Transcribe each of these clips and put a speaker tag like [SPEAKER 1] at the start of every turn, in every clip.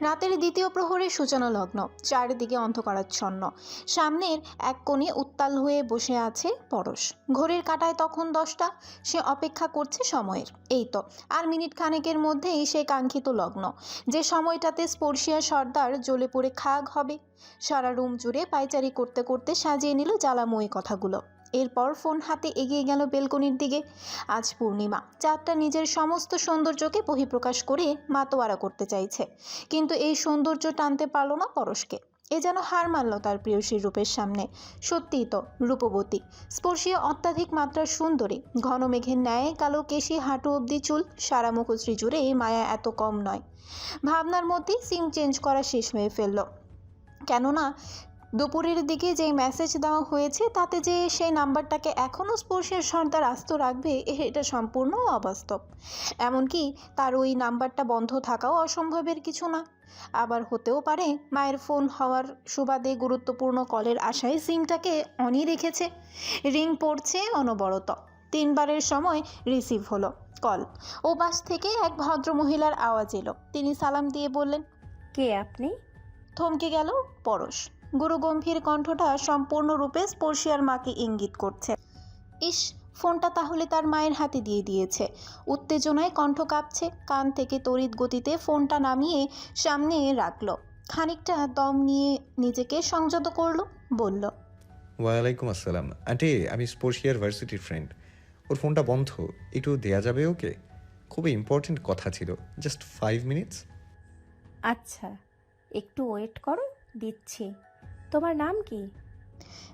[SPEAKER 1] রাতের দ্বিতীয় প্রহরে সূচনা লগ্ন, চারিদিকে অন্ধকারাচ্ছন্ন। সামনের এক কোণে উত্তাল হয়ে বসে আছে পরশ। ঘড়ির কাটায় তখন দশটা, সে অপেক্ষা করছে সময়ের। এই তো, আর মিনিট খানেকের মধ্যেই সে কাঙ্ক্ষিত লগ্ন। যে সময়টাতে স্পর্শিয়া সর্দার জ্বলে পড়ে খাগ হবে। সারা রুম জুড়ে পায়চারি করতে করতে সাজিয়ে নিল জ্বালাময়ী কথাগুলো। এরপর ফোন হাতে এগিয়ে গেল বেলকনির দিকে। আজ পূর্ণিমা। চাঁদটা নিজের সমস্ত সৌন্দর্যকে বহিঃপ্রকাশ করে মাতোয়ারা করতে চাইছে। কিন্তু এই সৌন্দর্য টানতে পারল না পরশকে। এ যেন হার মানল তার প্রিয়সীর রূপের সামনে। সত্যিই তো রূপবতী। স্পর্শীয় অত্যাধিক মাত্রার সুন্দরী। ঘন মেঘের ন্যায়, কালো কেশি, হাঁটু অবধি চুল সারা মুখশ্রী জুড়ে মায়া এত কম নয়। ভাবনার মধ্যেই সিম চেঞ্জ করা শেষ হয়ে ফেলল। কেননা দুপুরের দিকে যেই মেসেজ দেওয়া হয়েছে তাতে যে সেই নাম্বারটাকে এখনও স্পর্শের সর্দার আস্ত রাখবে এটা সম্পূর্ণ অবাস্তব। এমনকি তার ওই নাম্বারটা বন্ধ থাকাও অসম্ভবের কিছু না। আবার হতেও পারে মায়ের ফোন হওয়ার সুবাদে গুরুত্বপূর্ণ কলের আশায় সিমটাকে অনই রেখেছে। রিং পড়ছে অনবরত। তিনবারের সময় রিসিভ হলো কল। ও বাস থেকে এক ভদ্র মহিলার আওয়াজ এলো। তিনি সালাম দিয়ে বললেন
[SPEAKER 2] কে আপনি?
[SPEAKER 1] থমকে গেল পরশ। গুরুগম্ভীর কণ্ঠটা সম্পূর্ণরূপে স্পর্শিয়ার মাকে ইঙ্গিত করছে। ইস ফোনটা তাহলে তার মায়ের হাতে দিয়ে দিয়েছে। উত্তেজনায় কণ্ঠ কাঁপছে কান থেকে তড়িৎ গতিতে ফোনটা নামিয়ে সামনে রাখল। খানিকটা দম নিয়ে নিজেকে সংযত করল বলল
[SPEAKER 3] ওয়ালাইকুম আসসালাম। আন্টি আমি স্পোর্শিয়ার ভার্সিটির ফ্রেন্ড। ওর ফোনটা বন্ধ একটু দেয়া যাবে ওকে? খুবই ইম্পর্ট্যান্ট কথা ছিল। Just five minutes.
[SPEAKER 2] আচ্ছা একটু ওয়েট করো দিচ্ছি। তোমার নাম কি?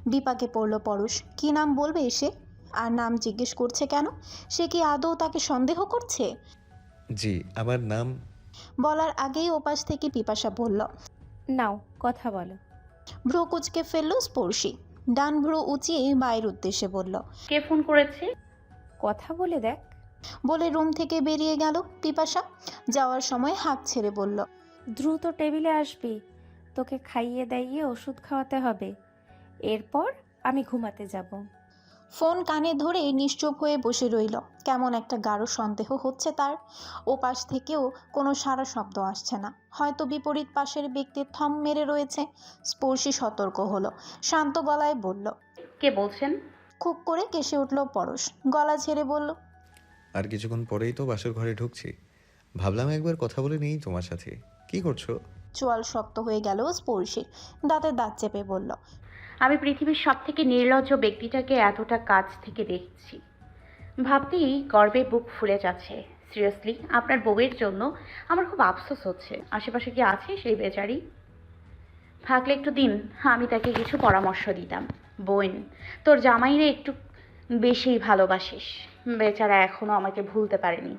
[SPEAKER 1] বিপাকে পড়ল পরশ। কি নাম বলবে এসে? আর নাম জিজ্ঞেস করছে কেন? সে কি আদৌ তাকে সন্দেহ করছে?
[SPEAKER 3] জি আমার নাম
[SPEAKER 1] বলার আগেই ওপাশ থেকে পিপাসা বলল
[SPEAKER 2] নাও কথা বলো।
[SPEAKER 1] ভ্রু কুচকে ফেলল স্পর্শী। ডান ভ্রু উঁচিয়ে মায়ের উদ্দেশ্যে বলল
[SPEAKER 4] কে ফোন করেছে?
[SPEAKER 2] কথা বলে দেখ।
[SPEAKER 1] বলে রুম থেকে বেরিয়ে গেল পিপাসা। যাওয়ার সময় হাত ছেড়ে বলল
[SPEAKER 2] দ্রুত টেবিলে আসবি। তোকে খাইয়ে দাইয়ে ওষুধ খাওয়াতে হবে। এরপর আমি ঘুমাতে যাব।
[SPEAKER 1] ফোন কানে ধরে নিশ্চুপ হয়ে বসে রইল। কেমন একটা গাঢ় সন্দেহ হচ্ছে তার। ও পাশ থেকেও কোনো সারা শব্দ আসছে না। হয়তো বিপরীত পাশের ব্যক্তির থম মেরে রয়েছে। স্পর্শী সতর্ক হলো। শান্ত গলায় বলল
[SPEAKER 4] কে বলছেন?
[SPEAKER 1] খুব করে কেসে উঠল পরশ। গলা ছেড়ে বলল
[SPEAKER 3] আর কিছুক্ষণ পরেই তো বাসর ঘরে ঢুকছি। ভাবলাম একবার কথা বলে নেই তোমার সাথে। কি করছ?
[SPEAKER 1] চোয়াল শক্ত হয়ে গেল স্পর্শীর দাঁতে দাঁত চেপে বলল,
[SPEAKER 4] আমি পৃথিবীর সব থেকে নির্লজ্জ ব্যক্তিটাকে এতটা কাছ থেকে দেখছি। ভাবতেই গর্বে বুক ফুলে যাচ্ছে। সিরিয়াসলি আপনার বউয়ের জন্য আমার খুব আফসোস হচ্ছে। আশেপাশে কি আছে সেই বেচারি? থাকলে একটু দিন, আমি তাকে কিছু পরামর্শ দিতাম। বোন, তোর জামাইরে একটু বেশিই ভালোবাসিস। বেচারা এখনও আমাকে ভুলতে পারেনি।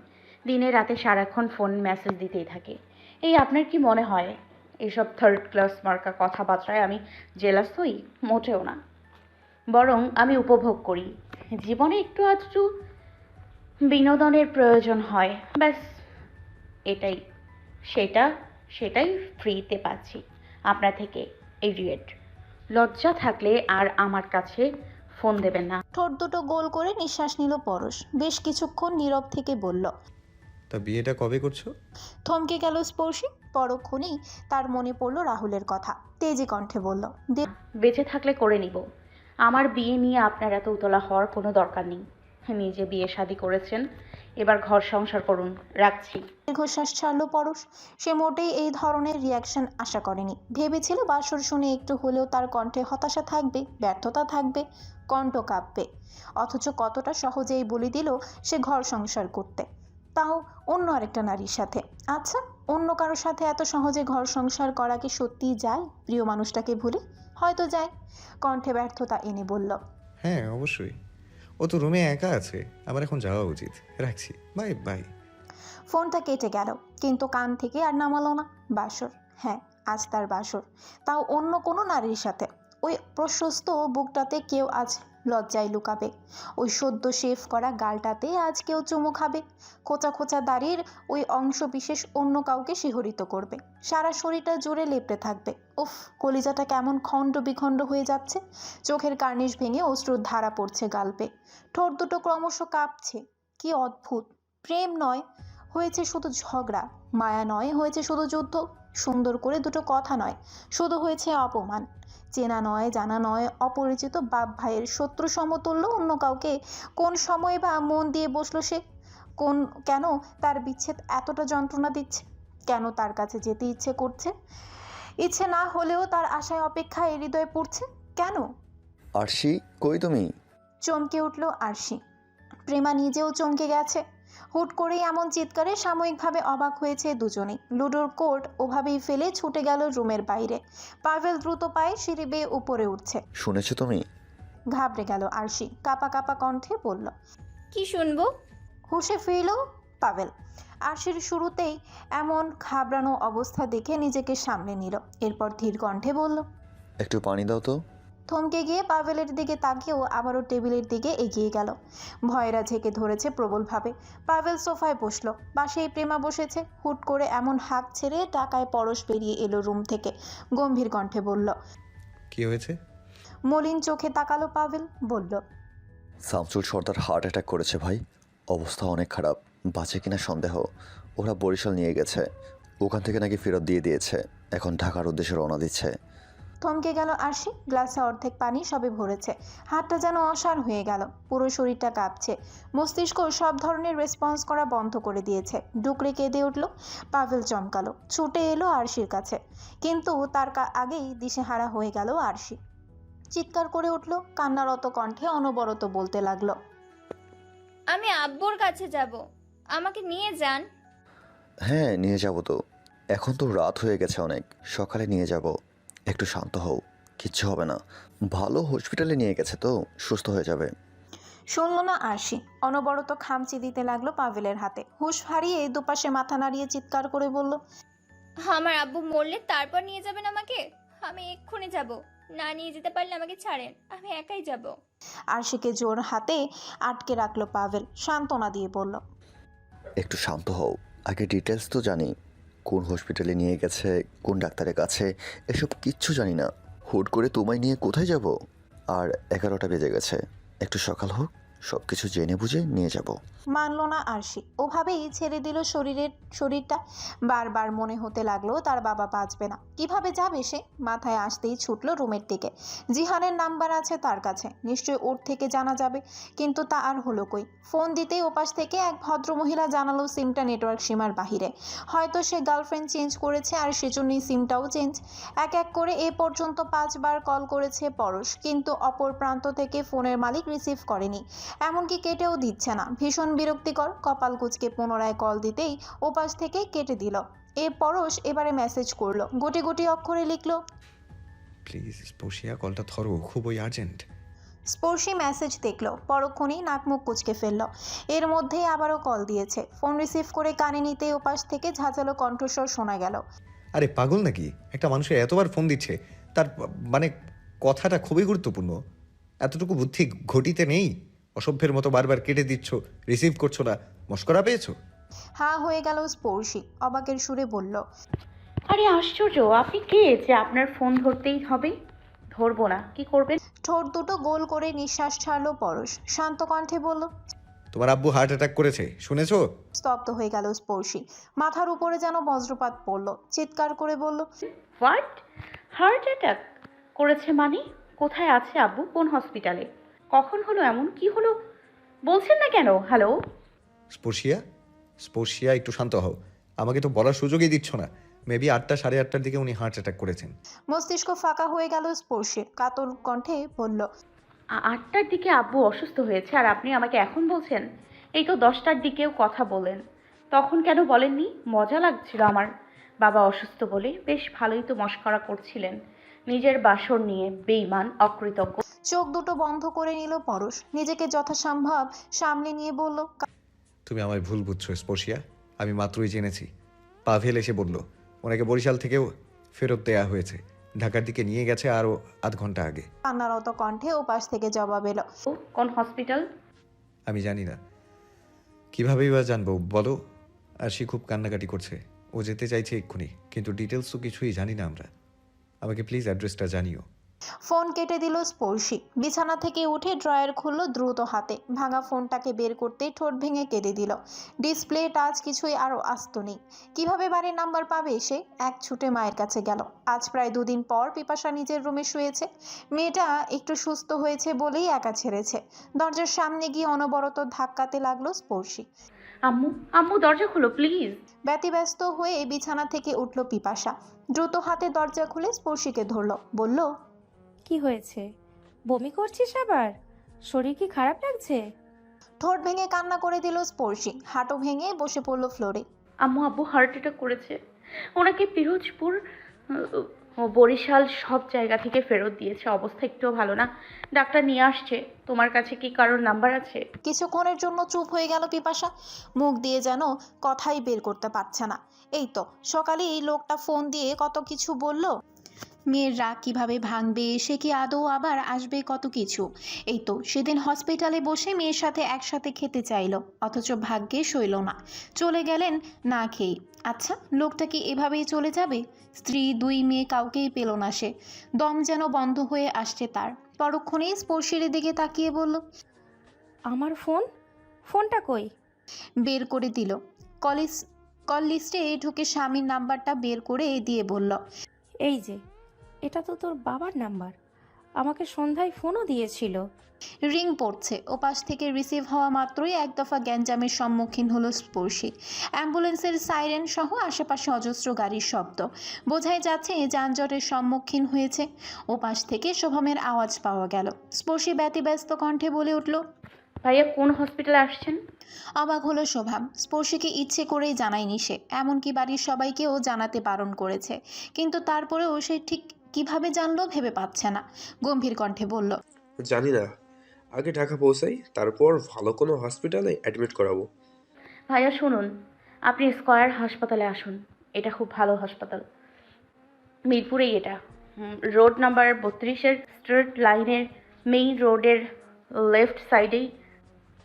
[SPEAKER 4] দিনে রাতে সারাক্ষণ ফোন মেসেজ দিতেই থাকে। এই আপনার কি মনে হয়? এইসব থার্ড ক্লাস মার্কা কথাবার্তায় আমি জেলাস হই? মোটেও না। বরং আমি উপভোগ করি। জীবনে একটু আধটু বিনোদনের প্রয়োজন হয়। ব্যাস, এটাই। সেটা, সেটাই ফ্রিতে পাচ্ছি। আপনার থেকে ইডিয়েট লজ্জা থাকলে আর আমার কাছে ফোন দেবেন না।
[SPEAKER 1] ঠোঁট দুটো গোল করে নিঃশ্বাস নিল পরশ। বেশ কিছুক্ষণ নীরব থেকে বলল
[SPEAKER 3] তা বিয়েটা কবে করছ?
[SPEAKER 1] থমকে গেল স্পর্শী। পরক্ষণেই তার মনে পড়ল রাহুলের কথা। তেজে কণ্ঠে বলল দে
[SPEAKER 4] বেঁচে থাকলে করে নিব। আমার বিয়ে নিয়ে আপনার এত উতলা হওয়ার কোনো দরকার নেই। নিজে বিয়ে শাদি করেছেন এবার ঘর সংসার করুন। রাখছি।
[SPEAKER 1] দীর্ঘশ্বাস ছাড়ল পরশ। সে মোটেই এই ধরনের রিয়াকশন আশা করেনি। ভেবেছিল বাসর শুনে একটু হলেও তার কণ্ঠে হতাশা থাকবে ব্যর্থতা থাকবে কণ্ঠ কাঁপবে। অথচ কতটা সহজেই বলে দিল সে ঘর সংসার করতে। তাও অন্য আরেকটা নারীর সাথে। আচ্ছা অন্য কারোর সাথে এত সহজে ঘর সংসার করা কি সত্যিই যায়? প্রিয় মানুষটাকে ভুলে হয়তো যায়। কণ্ঠে ব্যর্থতা এনে বলল
[SPEAKER 3] হ্যাঁ অবশ্যই। ও তো রুমে একা আছে। আমার এখন যাওয়া উচিত। রাখছি। Bye bye.
[SPEAKER 1] ফোনটা কেটে গেল কিন্তু কান থেকে আর নামালো না। বাসর। হ্যাঁ আজ তার বাসর। তাও অন্য কোনো নারীর সাথে। ওই প্রশস্ত বুকটাতে কেউ আজ লজ্জায় লুকাবে। ওই সদ্য শেভ করা গালটাতে আজ কেউ চুমু খাবে। খোঁচা খোঁচা দাড়ির ওই অংশ বিশেষ অন্য কাউকে শিহরিত করবে। সারা শরীরটা জোরে লেপটে থাকবে। উফ, কলিজাটা কেমন খণ্ড বিখণ্ড হয়ে যাচ্ছে। চোখের কার্নিশ ভেঙে অশ্রুর ধারা পড়ছে গালপে। ঠোঁট দুটো ক্রমশ কাঁপছে। কি অদ্ভুত। প্রেম নয়, হয়েছে শুধু ঝগড়া। মায়া নয়, হয়েছে শুধু যুদ্ধ। সুন্দর করে দুটো কথা নয় শুধু হয়েছে অপমান। চেনা নয় জানা নয় অপরিচিত বাপ ভাইয়ের শত্রু সমতুল্য অন্য কাউকে কোন সময় বা মন দিয়ে বসল সে? কোন কেন তার বিচ্ছেদ এতটা যন্ত্রণা দিচ্ছে? কেন তার কাছে যেতে ইচ্ছে করছে? ইচ্ছে না হলেও তার আশায় অপেক্ষায় হৃদয়ে পড়ছে? কেন?
[SPEAKER 5] আরশি কই তুমি?
[SPEAKER 1] চমকে উঠল আরশি। প্রেমা নিজেও চমকে গেছে। হুট করেই এমন চিৎকারে সাময়িকভাবে অবাক হয়েছে দুজনেই। লুডোর কোর্ট ওভাবেই ফেলে ছুটে গেল রুমের বাইরে। পাভেল দ্রুত পায়ে সিঁড়ি বেয়ে উপরে উঠছে।
[SPEAKER 5] শুনেছো তুমি?
[SPEAKER 1] ঘাবড়ে গেল আরশি। কাপা কাপা কণ্ঠে বলল
[SPEAKER 6] কি শুনব?
[SPEAKER 1] হুশে ফিরল পাভেল আরশির শুরুতেই এমন ঘাবড়ানো অবস্থা দেখে নিজেকে সামলে নিল। এরপর ধীর কণ্ঠে বলল
[SPEAKER 5] একটু পানি দাও তো।
[SPEAKER 1] থমকে গিয়ে পাভেলের দিকে তাকিয়েও আবারও টেবিলের দিকে এগিয়ে গেল। ভয়েরা ঝেঁকে ধরেছে প্রবলভাবে। পাভেল সোফায় বসল। পাশেই প্রেমা বসেছে। হুট করে এমন হাঁক ছেড়ে টাকায় পরশ বেরিয়ে এলো রুম থেকে। গম্ভীর কণ্ঠে বলল
[SPEAKER 3] কি হয়েছে?
[SPEAKER 1] মলিন চোখে তাকালো পাভেল বলল
[SPEAKER 5] শামসুল সর্দার হার্ট অ্যাটাক করেছে ভাই। অবস্থা অনেক খারাপ। বাঁচে কিনা সন্দেহ? ওরা বরিশাল নিয়ে গেছে। ওখান থেকে নাকি ফেরত দিয়ে দিয়েছে। এখন ঢাকার উদ্দেশ্যে রওনা দিচ্ছে।
[SPEAKER 1] থমকে গেল আরশি। গ্লাসে অর্ধেক পানি সবে ভরেছে। হাতটা যেন অসার হয়ে গেল। পুরো শরীরটা কাঁপছে। মস্তিষ্ক সব ধরনের রেসপন্স করা বন্ধ করে দিয়েছে। ডুকরে কেঁদে উঠল। পাভেল চমকালো। ছুটে এলো আরশির কাছে। কিন্তু তার কা- আগেই দিশেহারা হয়ে গেল আরশি। চিৎকার করে উঠল। কান্নারত কণ্ঠে অনবরত বলতে লাগল
[SPEAKER 6] আমি আব্বুর কাছে যাব। আমাকে নিয়ে যান।
[SPEAKER 5] হ্যাঁ নিয়ে যাব তো। এখন তো রাত হয়ে গেছে অনেক। সকালে নিয়ে যাব। একটু শান্ত হও কিচ্ছু হবে না। ভালো হসপিটালে নিয়ে গেছে তো সুস্থ হয়ে যাবে।
[SPEAKER 1] শুনল না আরশি। অনবরত খামচি দিতে লাগল পাভেলের হাতে। হুঁশ হারিয়ে দুপাশে মাথা নাড়িয়ে চিৎকার করে বলল
[SPEAKER 6] আমার আব্বু মরলে তারপর নিয়ে যাবেন আমাকে? আমি এক্ষুনি যাব। না নিয়ে যেতে পারলে আমাকে ছাড়েন। আমি একাই যাব।
[SPEAKER 1] আরশিকে জোর হাতে আটকে রাখল পাভেল সান্ত্বনা দিয়ে বলল
[SPEAKER 5] একটু শান্ত হও। আগে ডিটেলস তো জানি। কোন হসপিটালে নিয়ে গেছে, কোন ডাক্তারের কাছে, এসব কিচ্ছু জানি না। হুট করে তোমায় নিয়ে কোথায় যাব? আর এগারোটা বেজে গেছে। একটু সকাল হোক সব কিছু জেনে বুঝে নিয়ে যাব।
[SPEAKER 1] মানল না আরশি ওভাবেই ছেড়ে দিল শরীরের, শরীরটা। বারবার মনে হতে লাগল তার বাবা বাঁচবে না। কীভাবে যাবে সে? মাথায় আসতেই ছুটলো রুমের দিকে। জিহানের নাম্বার আছে তার কাছে। নিশ্চয়ই ওর থেকে জানা যাবে। কিন্তু তা আর হলো কই? ফোন দিতেই ওপাশ থেকে এক ভদ্রমহিলা জানালো সিমটা নেটওয়ার্ক সীমার বাহিরে। হয়তো সে গার্লফ্রেন্ড চেঞ্জ করেছে আর সেজন্যই সিমটাও চেঞ্জ। এক এক করে এ পর্যন্ত পাঁচবার কল করেছে পরশ। কিন্তু অপর প্রান্ত থেকে ফোনের মালিক রিসিভ করেনি। এমনকি কেটেও দিচ্ছে না। ভীষণ বিরক্তিকর। কপাল কুচকে পুনরায় কল দিতেই ওপাশ থেকে কেটে দিল। এ পরশ এবারে মেসেজ করল। গুটি গুটি অক্ষরে লিখলো
[SPEAKER 3] প্লিজ স্পর্শিয়া কলটা ধরো খুবই আর্জেন্ট
[SPEAKER 1] স্পর্শী মেসেজ দেখল পরক্ষণেই নাক মুখ কুচকে ফেলল। এর মধ্যেই আবারও কল দিয়েছে। ফোন রিসিভ করে কানে নিতে ওপাশ থেকে ঝাঁঝালো কণ্ঠস্বর শোনা গেল।
[SPEAKER 3] আরে পাগল নাকি? একটা মানুষের এতবার ফোন দিচ্ছে তার মানে কথাটা খুবই গুরুত্বপূর্ণ। এতটুকু বুদ্ধি ঘটিতে নেই। অসভ্যের মতো বারবার কেটে দিচ্ছ রিসিভ করছ না মস্করা পেয়েছ?
[SPEAKER 1] হা হয়ে গেল স্পর্শী অবাকের সুরে বলল
[SPEAKER 4] আরে আশ্চর্য আপনি কে যে আপনার ফোন ধরতেই হবে? ধরবো না কি করবেন?
[SPEAKER 1] ঠোঁট দুটো গোল করে নিঃশ্বাস ছাড়লো পরশ শান্ত কণ্ঠে বলল
[SPEAKER 3] তোমার আব্বু হার্ট অ্যাটাক করেছে শুনেছো?
[SPEAKER 1] স্তব্ধ হয়ে গেল স্পর্শী মাথার উপরে যেন বজ্রপাত পড়ল চিৎকার করে বলল
[SPEAKER 4] হোয়াট হার্ট অ্যাটাক করেছে মানে? কোথায় আছে আব্বু? কোন হসপিটালে কখন হলো এমন? কি হলো? বলছেন না কেন? হ্যালো
[SPEAKER 3] স্পর্শিয়া? স্পর্শিয়া একটু শান্ত হও। আমাকে তো বলার সুযোগই দিচ্ছ না। মেবি আটটা সাড়ে আটটার দিকে উনি হার্ট অ্যাটাক করেছেন।
[SPEAKER 1] মস্তিষ্ক ফাঁকা হয়ে গেল স্পর্শে। কাতর কণ্ঠে বলল
[SPEAKER 4] আ- আটটার দিকে আব্বু অসুস্থ হয়েছে আর আপনি আমাকে এখন বলছেন? এই তো দশটার দিকেও কথা বলেন। তখন কেন বলেননি? মজা লাগছিল আমার। বাবা অসুস্থ বলে বেশ ভালোই তো মস্করা করছিলেন। নিজের বাসর নিয়ে বেইমান অকৃতজ্ঞ।
[SPEAKER 1] চোখ দুটো বন্ধ করে নিল পরশ। নিজেকে যথাসম্ভব সামলে নিয়ে বলল
[SPEAKER 3] তুমি আমায় ভুল বুঝছ স্পর্শিয়া। আমি মাত্রই জেনেছি। পাভেল এসে বলল ওনাকে বরিশাল থেকেও ফেরত দেয়া হয়েছে। ঢাকার দিকে নিয়ে গেছে আরও আধ ঘণ্টা আগে।
[SPEAKER 1] কান্নারত কণ্ঠে ওপাশ থেকে জবাব এলো
[SPEAKER 4] কোন হসপিটাল?
[SPEAKER 3] আমি জানি না। কীভাবেই বা জানব বলো? আর সে খুব কান্নাকাটি করছে। ও যেতে চাইছে এক্ষুনি কিন্তু ডিটেলস তো কিছুই জানি না আমরা। আমাকে প্লিজ অ্যাড্রেসটা জানিও।
[SPEAKER 1] ফোন কেটে দিল স্পর্শী। বিছানা থেকে উঠে ড্রয়ার খুলল দ্রুত হাতে। ভাঙা ফোনটাকে বের করতে ঠোঁট ভেঙে কেঁদে দিল। ডিসপ্লে টাচ কিছুই আরও আস্ত নেই। কীভাবে বাড়ির নাম্বার পাবে সে? এক ছুটে মায়ের কাছে গেল। আজ প্রায় দুদিন পর পিপাসা নিজের রুমে শুয়েছে। মেয়েটা একটু সুস্থ হয়েছে বলেই একা ছেড়েছে। দরজার সামনে গিয়ে অনবরত ধাক্কাতে লাগল স্পর্শী।
[SPEAKER 4] আম্মু আম্মু দরজা খোলো প্লিজ।
[SPEAKER 1] ব্যতিব্যস্ত হয়ে বিছানা থেকে উঠল পিপাসা। দ্রুত হাতে দরজা খুলে স্পর্শীকে ধরল। বলল
[SPEAKER 2] কি হয়েছে? বমি করছিস আবার? শরীর কি খারাপ লাগছে?
[SPEAKER 1] ঠোঁট ভেঙে কান্না করে দিল স্পর্শী। হাঁটু ভেঙে বসে পড়ল ফ্লোরে।
[SPEAKER 4] আম্মু আব্বু হার্ট অ্যাটাক করেছে। ওনাকে পিরোজপুর আহ, বরিশাল সব জায়গা থেকে ফেরত দিয়েছে। অবস্থা একটুও ভালো না। ডাক্তার নিয়ে আসছে। তোমার কাছে কি কারোর নাম্বার আছে?
[SPEAKER 1] কিছুক্ষণের জন্য চুপ হয়ে গেল পিপাসা। মুখ দিয়ে যেন কথাই বের করতে পারছে না। এই তো সকালে এই লোকটা ফোন দিয়ে কত কিছু বলল। মেয়ের রাগ কীভাবে ভাঙবে সে কি আদৌ আবার আসবে কত কিছু? এই তো সেদিন হসপিটালে বসে মেয়ের সাথে একসাথে খেতে চাইলো অথচ ভাগ্যে সইল না। চলে গেলেন না খেয়ে। আচ্ছা লোকটা কি এভাবেই চলে যাবে? স্ত্রী দুই মেয়ে কাউকেই পেল না সে। দম যেন বন্ধ হয়ে আসছে তার। পরক্ষণেই স্পর্শের দিকে তাকিয়ে বলল
[SPEAKER 2] আমার ফোন? ফোনটা কই?
[SPEAKER 1] বের করে দিল। কলেজ কল লিস্টে ঢুকে স্বামীর নাম্বারটা বের করে দিয়ে বলল
[SPEAKER 2] এই যে এটা তো তোর বাবার নাম্বার। আমাকে সন্ধ্যায় ফোনও দিয়েছিল।
[SPEAKER 1] রিং পড়ছে। ওপাশ থেকে রিসিভ হওয়া মাত্রই এক দফা গ্যাঞ্জামের সম্মুখীন হলো স্পর্শী। অ্যাম্বুলেন্সের সাইরেন সহ আশেপাশে অজস্র গাড়ির শব্দ। বোঝাই যাচ্ছে যানজটের সম্মুখীন হয়েছে। ওপাশ থেকে শোভমের আওয়াজ পাওয়া গেল। স্পর্শী ব্যতিব্যস্ত কণ্ঠে বলে উঠল
[SPEAKER 4] ভাইয়া কোন হসপিটালে আসছেন?
[SPEAKER 1] অবাক হলো শোভাম স্পর্শীকে ইচ্ছে করেই জানায়নি সে। এমনকি বাড়ির সবাইকেও জানাতে বারণ করেছে। কিন্তু তারপরেও সে ঠিক কীভাবে জানলো ভেবে পাচ্ছে না। গম্ভীর কণ্ঠে বলল
[SPEAKER 7] জানি না। আগে ঢাকা পৌঁছাই তারপর ভালো কোনো হসপিটালে অ্যাডমিট করাবো।
[SPEAKER 4] ভাইয়া শুনুন। আপনি স্কয়ার হাসপাতালে আসুন। এটা খুব ভালো হাসপাতাল। মিরপুরেই এটা। রোড নাম্বার বত্রিশের স্ট্রিট লাইনের মেইন রোডের লেফট সাইডেই।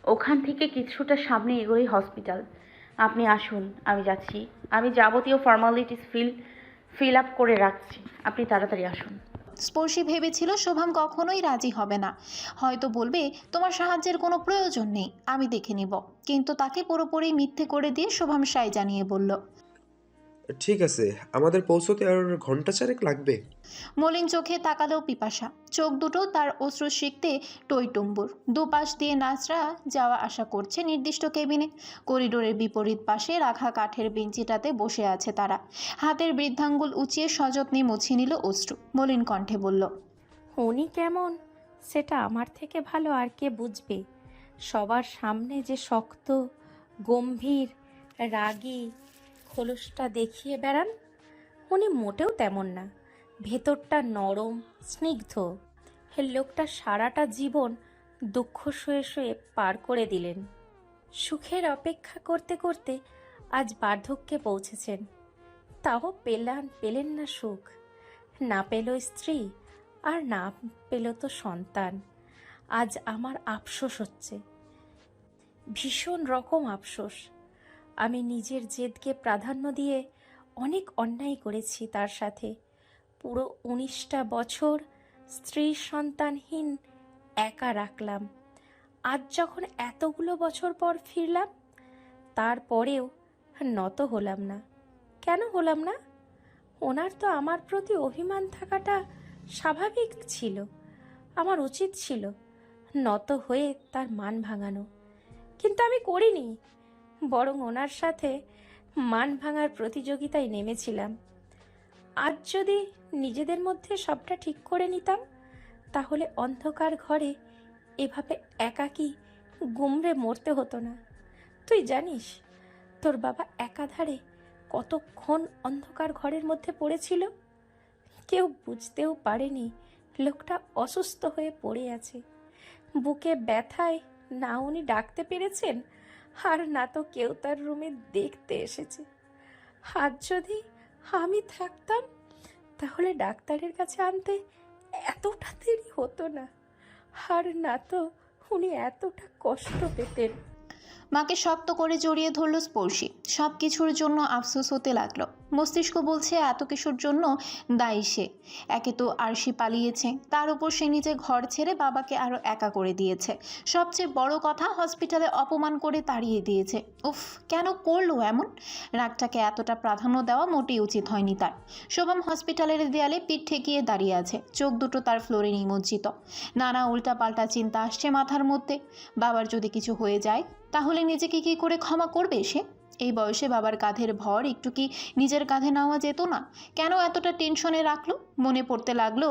[SPEAKER 4] ওখান থেকে কিছুটা সামনে এগোই হসপিটাল। আপনি আসুন আমি যাচ্ছি। আমি যাবতীয় ফর্মালিটিস ফিল ফিল আপ করে রাখছি। আপনি তাড়াতাড়ি আসুন।
[SPEAKER 1] স্পর্শী ভেবেছিল শোভাম কখনোই রাজি হবে না। হয়তো বলবে, তোমার সাহায্যের কোনো প্রয়োজন নেই, আমি দেখে নিব। কিন্তু তাকে পুরোপুরি মিথ্যে করে দিয়ে শোভাম সাই জানিয়ে বলল
[SPEAKER 7] ঠিক আছে আমাদের পৌঁছতে আর ঘণ্টা চারেক লাগবে।
[SPEAKER 1] মলিন চোখে তাকালেও পিপাসা। চোখ দুটো তার অশ্রু শিখতে টইটুম্বুর দুপাশ দিয়ে নাচরা যাওয়া আসা করছে নির্দিষ্ট কেবিনে। করিডোরের বিপরীত পাশে রাখা কাঠের বেঞ্চিটাতে বসে আছে তারা। হাতের বৃদ্ধাঙ্গুল উঁচিয়ে সযত্নে মুছিয়ে নিল অশ্রু। মলিন কণ্ঠে বলল
[SPEAKER 2] উনি কেমন? সেটা আমার থেকে ভালো আর কে বুঝবে? সবার সামনে যে শক্ত গম্ভীর রাগী খোলসটা দেখিয়ে বেড়ান, উনি মোটেও তেমন না। ভেতরটা নরম, স্নিগ্ধ। লোকটা সারাটা জীবন দুঃখ শুয়ে শুয়ে পার করে দিলেন। সুখের অপেক্ষা করতে করতে আজ বার্ধক্যে পৌঁছেছেন। তাও পেলান, পেলেন না সুখ। না পেল স্ত্রী, আর না পেল তো সন্তান। আজ আমার আফসোস হচ্ছে। ভীষণ রকম আফসোস। আমি নিজের জেদকে প্রাধান্য দিয়ে অনেক অন্যায় করেছি তার সাথে। পুরো উনিশটা বছর স্ত্রী সন্তানহীন একা রাখলাম। আজ যখন এতগুলো বছর পর ফিরলাম তারপরেও নত হলাম না। কেন হলাম না? ওনার তো আমার প্রতি অভিমান থাকাটা স্বাভাবিক ছিল। আমার উচিত ছিল নত হয়ে তার মান ভাঙানো। কিন্তু আমি করিনি। বরং ওনার সাথে মান ভাঙার প্রতিযোগিতায় নেমেছিলাম। আজ যদি নিজেদের মধ্যে সবটা ঠিক করে নিতাম, তাহলে অন্ধকার ঘরে এভাবে একাকী গুমড়ে মরতে হতো না। তুই জানিস, তোর বাবা একাধারে কতক্ষণ অন্ধকার ঘরের মধ্যে পড়েছিল? কেউ বুঝতেও পারেনি লোকটা অসুস্থ হয়ে পড়ে আছে। বুকে ব্যথায় না উনি ডাকতে পেরেছেন? আর না তো কেউ তার রুমে দেখতে এসেছে। আর যদি আমি থাকতাম, তাহলে ডাক্তারের কাছে আনতে এতটা দেরি হতো না। আর না তো উনি এতটা কষ্ট পেতেন।
[SPEAKER 1] মাকে শক্ত করে জড়িয়ে ধরল স্পর্শী। সব কিছুর জন্য আফসোস হতে লাগল। মস্তিষ্ক বলছে, এত কিছুর জন্য দায়ী সে। একে তো আরশি পালিয়েছে। তার উপর সে নিজে ঘর ছেড়ে বাবাকে আরও একা করে দিয়েছে। সবচেয়ে বড় কথা, হসপিটালে অপমান করে তাড়িয়ে দিয়েছে। উফ, কেন করল এমন? রাগটাকে এতটা প্রাধান্য দেওয়া মোটেই উচিত হয়নি তার। শোভম হসপিটালের দেয়ালে পিঠ ঠেকিয়ে দাঁড়িয়ে আছে। চোখ দুটো তার ফ্লোরে নিমজ্জিত। নানা উল্টাপাল্টা চিন্তা আসছে মাথার মধ্যে। বাবার যদি কিছু হয়ে যায় তাহলে নিজেকে কি করে ক্ষমা করবে সে? এই বয়সে বাবার কাঁধের ভর একটু কি নিজের কাঁধে নেওয়া যেত না? কেন এতটা টেনশনে রাখল? মনে পড়তে লাগল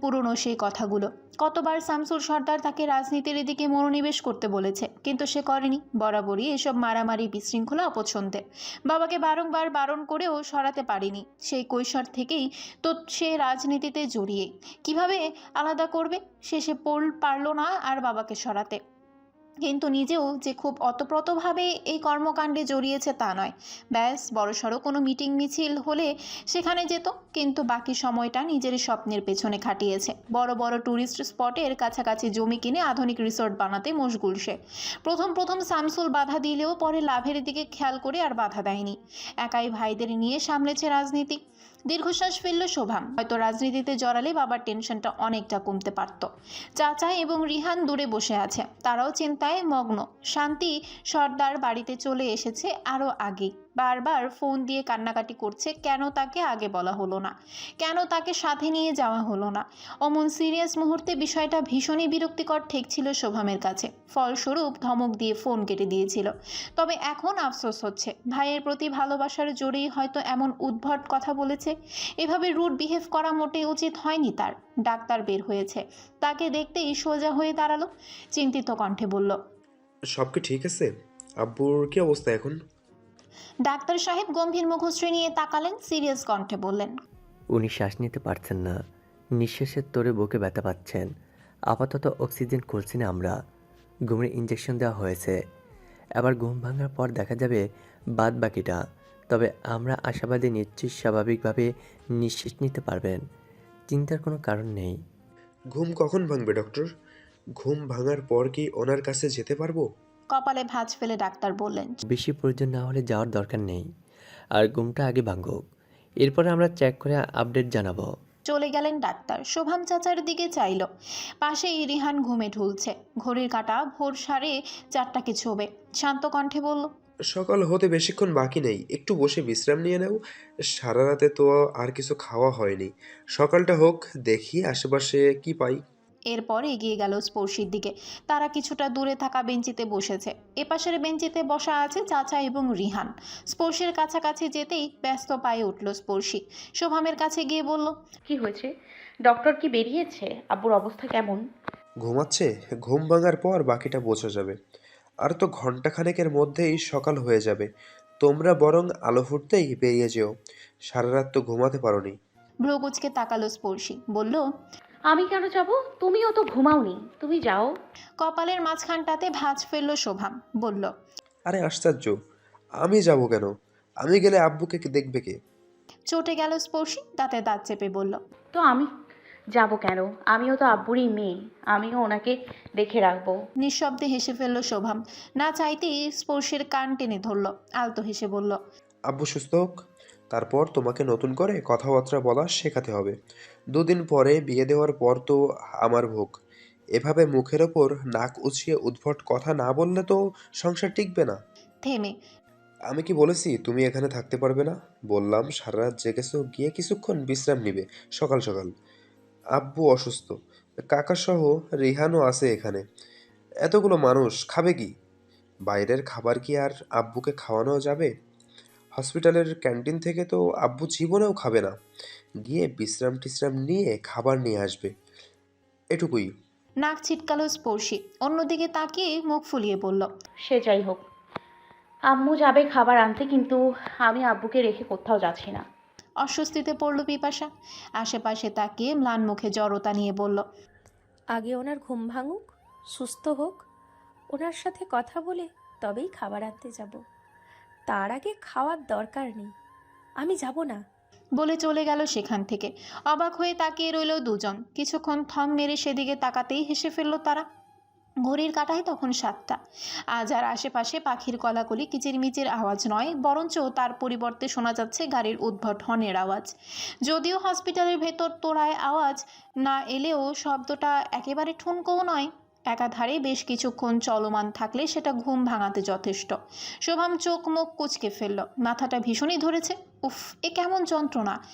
[SPEAKER 1] পুরনো সেই কথাগুলো। কতবার শামসুর সর্দার তাকে রাজনীতির দিকে মনোনিবেশ করতে বলেছে, কিন্তু সে করেনি। বরাবরই এসব মারামারি বিশৃঙ্খলা অপছন্দের বাবাকে বারংবার বারণ করেও সরাতে পারেনি। সেই কৈশোর থেকেই তো সে রাজনীতিতে জড়িয়ে। কীভাবে আলাদা করবে? শেষে পোল পারল না আর বাবাকে সরাতে। কিন্তু নিজেও যে খুব অতপ্রতভাবে এই কর্মকাণ্ডে জড়িয়েছে তা নয়। ব্যাস, বড়সড় কোনো মিটিং মিছিল হলে সেখানে যেত, কিন্তু বাকি সময়টা নিজের স্বপ্নের পেছনে খাটিয়েছে। বড় বড় ট্যুরিস্ট স্পটের কাছাকাছি জমি কিনে আধুনিক রিসোর্ট বানাতে মশগুল সে। প্রথম প্রথম শামসুল বাধা দিলেও পরে লাভের দিকে খেয়াল করে আর বাধা দেয়নি। একাই ভাইদের নিয়ে সামলেছে রাজনীতি। দীর্ঘশ্বাস ফেলল শোভাম। হয়তো রাজনীতিতে জড়ালে বাবার টেনশনটা অনেকটা কমতে পারত। চাচা এবং রিহান দূরে বসে আছে। তারাও চিন্তায় মগ্ন। শান্তি সর্দার বাড়িতে চলে এসেছে আরও আগে। বারবার ফোন দিয়ে কান্নাকাটি করছে, কেন তাকে আগে বলা হলো না? কেন তাকে সাথে নিয়ে যাওয়া হলো না? অমন সিরিয়াস মুহূর্তে বিষয়টা ভীষণই বিরক্তিকর ঠেকছিল শোভামের কাছে। ফলস্বরূপ ধমক দিয়ে ফোন কেটে দিয়েছিল। তবে এখন আফসোস হচ্ছে। ভাইয়ের প্রতি ভালোবাসার জোরেই হয়তো এমন উদ্ভট কথা বলেছে। এভাবে রুট বিহেভ করা মোটেই উচিত হয়নি তার। ডাক্তার বের হয়েছে। তাকে দেখতেই সোজা হয়ে দাঁড়াল। চিন্তিত কণ্ঠে বলল,
[SPEAKER 7] সব কি ঠিক আছে? আব্বুর কি অবস্থা এখন?
[SPEAKER 1] ডাক্তার সাহেব গম্ভীর মুখশ্রী নিয়ে তাকালেন সিরিয়াস কণ্ঠে বললেন
[SPEAKER 8] উনি শ্বাস নিতে পারছেন না। নিঃশ্বাসের তোরে বুকে ব্যথা পাচ্ছেন। আপাতত অক্সিজেন করছি না আমরা। ঘুমের ইঞ্জেকশন দেওয়া হয়েছে। আবার ঘুম ভাঙার পর দেখা যাবে বাদ বাকিটা। তবে আমরা আশাবাদী নিশ্চিত স্বাভাবিকভাবে নিঃশ্বাস নিতে পারবেন। চিন্তার কোনো কারণ নেই।
[SPEAKER 7] ঘুম কখন ভাঙবে ডক্টর ঘুম ভাঙার পর কি ওনার কাছে যেতে পারব?
[SPEAKER 1] কপালে ভাঁজ ফেলে ডাক্তার বললেন
[SPEAKER 8] বেশি প্রয়োজন না হলে যাওয়ার দরকার নেই। আর ঘুমটা আগে ভাঙুক এরপরে আমরা চেক করে আপডেট জানাব।
[SPEAKER 1] চলে গেলেন ডাক্তার। শোভাম চাচার দিকে চাইল। পাশেই রিহান ঘুমে ঢুলছে। ঘড়ির কাঁটা ভোর সাড়ে চারটাকে ছোবে। শান্ত কণ্ঠে বলল
[SPEAKER 7] সকাল হতে বেশিক্ষণ বাকি নেই। একটু বসে বিশ্রাম নিয়ে নাও। সারা রাতে তো আর কিছু খাওয়া হয়নি। সকালটা হোক দেখি আশেপাশে কি পাই।
[SPEAKER 1] এরপর এগিয়ে গেল স্পর্শীর দিকে। তারা কিছুটা দূরে থাকা বেঞ্চিতে বসেছে। এপাশের বেঞ্চিতে বসা আছে চাচা এবং রিহান। স্পর্শের কাছাকাছি যেতেই ব্যস্ত পায়ে উঠল স্পর্শী। শোভামের কাছে গিয়ে বলল
[SPEAKER 4] কি হয়েছে? ডক্টর কি বেরিয়েছে? আব্বুর অবস্থা কেমন?
[SPEAKER 7] ঘুমাচ্ছে। ঘুম ভাঙার পর বাকিটা বোঝা যাবে। আর তো ঘন্টাখানেকের মধ্যেই সকাল হয়ে যাবে। তোমরা বরং আলো ফুটতেই বেরিয়ে যেও। সারা রাত তো ঘুমাতে পারোনি।
[SPEAKER 1] ভ্রুকুচকে তাকালো স্পর্শী। বলল
[SPEAKER 4] আমি কেন যাব? তুমিও তো ঘুমাওনি। তুমি যাও।
[SPEAKER 1] কপালের মাঝখানটাতে ভাঁজ ফেলল শোভাম বলল
[SPEAKER 7] আরে আশ্চর্য আমি যাব কেন? আমি গেলে আব্বুকে কে দেখবে কে?
[SPEAKER 1] চটে গেল স্পর্শী দাঁতে দাঁত চেপে বলল
[SPEAKER 4] তো আমি যাব কেন? আমিও তো আব্বুরই মেয়ে। আমিও ওনাকে দেখে রাখব।
[SPEAKER 1] নিঃশব্দে হেসে ফেলল শোভাম না চাইতেই স্পর্শের কান টেনে ধরল। আলতো হেসে বলল
[SPEAKER 7] আব্বু সুস্থ হোক। তারপর তোমাকে নতুন করে কথাবার্তা বলা শেখাতে হবে। দুদিন পরে বিয়ে দেওয়ার পর তো আমার ভোগ। এভাবে মুখের ওপর নাক উছিয়ে উদ্ভট কথা না বললে তো সংসার টিকবে না।
[SPEAKER 1] থেমে।
[SPEAKER 7] আমি কি বলেছি তুমি এখানে থাকতে পারবে না? বললাম সারা রাত জেগেছো গিয়ে কিছুক্ষণ বিশ্রাম নিবে সকাল সকাল। আব্বু অসুস্থ। কাকা সহ রিহানও আছে এখানে। এতগুলো মানুষ খাবে কি? বাইরের খাবার কি আর আব্বুকে খাওয়ানো যাবে? হসপিটালের ক্যান্টিন থেকে তো আব্বু জীবনেও খাবে না। গিয়ে বিশ্রাম টিশ্রাম নিয়ে খাবার নিয়ে আসবে। এটুকুই।
[SPEAKER 1] নাক ছিটকালো স্পর্শী। অন্যদিকে তাকিয়ে মুখ ফুলিয়ে বলল
[SPEAKER 4] সে যাই হোক। আম্মু যাবে খাবার আনতে কিন্তু আমি আব্বুকে রেখে কোথাও যাচ্ছি না।
[SPEAKER 1] অস্বস্তিতে পড়ল পিপাসা। আশেপাশে তাকিয়ে ম্লান মুখে জড়তা নিয়ে বলল
[SPEAKER 2] আগে ওনার ঘুম ভাঙুক সুস্থ হোক। ওনার সাথে কথা বলে তবেই খাবার আনতে যাব। তার আগে খাওয়ার দরকার নেই। আমি যাব না।
[SPEAKER 1] বলে চলে গেল সেখান থেকে। অবাক হয়ে তাকিয়ে রইল দুজন। কিছুক্ষণ থম মেরে সেদিকে তাকাতেই হেসে ফেলল তারা। ঘড়ির কাটায় তখন সাতটা। আজ আর আশেপাশে পাখির কলাকলি, কিচিরমিচির আওয়াজ নয়, বরঞ্চ তার পরিবর্তে শোনা যাচ্ছে গাড়ির উদ্ভট হর্নের আওয়াজ। যদিও হসপিটালের ভেতর তোড়ায় আওয়াজ না এলেও শব্দটা একেবারে ঠুনকোও নয় একাধারে বেশ কিছুক্ষণ চলমান থাকলে সেটা ঘুম ভাঙাতে যথেষ্ট। শোভাম চোখ মুখ কুচকে ফেলল। মাথাটা ভীষণই ধরেছে। উফ, এ কেমন যন্ত্রণা।